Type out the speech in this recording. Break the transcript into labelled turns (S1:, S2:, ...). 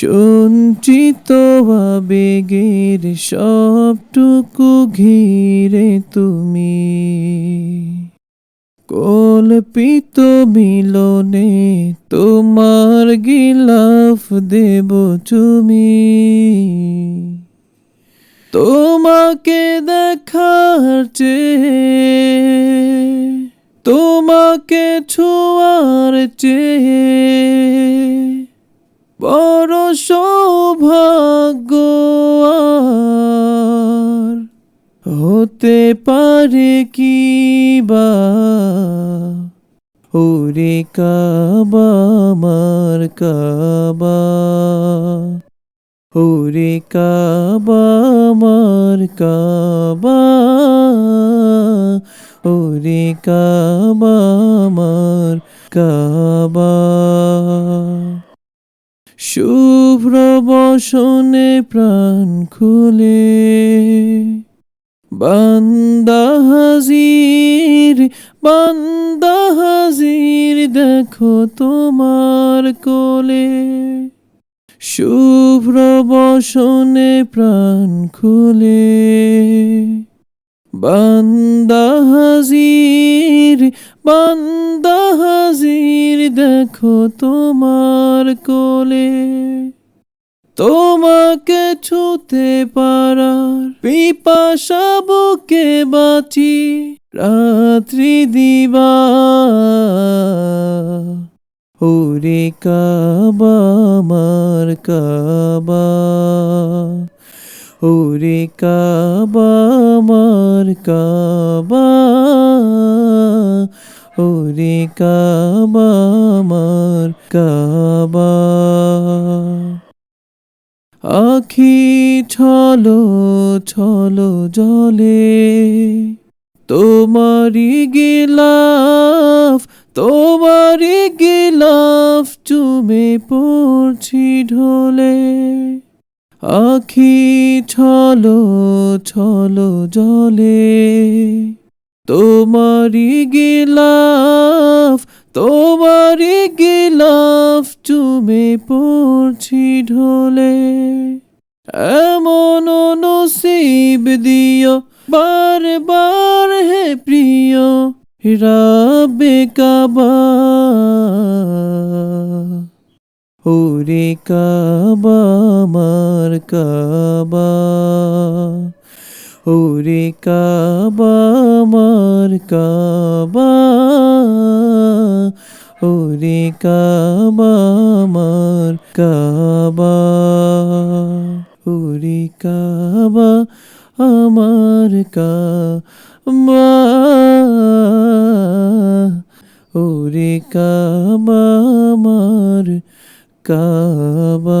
S1: সঞ্চিত আবেগের সবটুকু ঘিরে তুমি। কল্পিত মিলনে তোমার গিলাফ দেব তুমি। তোমাকে দেখার চেয়ে, তোমাকে ছোঁয়ার চেয়ে বড় সৌভাগ্য হতে পারে কি বা? ওরে কাবা, আমার কাবা। ওরে কাবা, আমার কাবা। ওরে কাবা কাবা। শুভ্র বসনে প্রাণ খুলে বান্দা হাজির বান্দা হাজির দেখো তোমার কোলে। শুভ্র বসনে প্রাণ খুলে বান্দা হাজির বান্দা হাজির, দেখো তোমার কোলে। তোমাকে ছুতে পারার পিপাসা বুকে বাঁচি, রাত্রি দিবা। ওরে কাবা, আমার কাবা। ওরে কাবা কাবা। ওরে কাবা কাবা। আখি ছলো ছলো জলে, তোমারি গিলাফ তোমারি গিলাফ চুমে পড়ছি ঢোলে। আখি ছলো ছলো জলে, তোমারি গিলাফ তোমারি গিলাফ চুমে পড়ছি ঢোলে। এমন নসিব দিও বারবার হে প্রিয় রাবে কাবা। ওরে কাবা, আমার কাবা। ওরে কাবা, আমার কাবা। ওরে কাবা, আমার কাবা। ওরে কাবা, আমার কাবা। ওরে কাবা, আমার kawa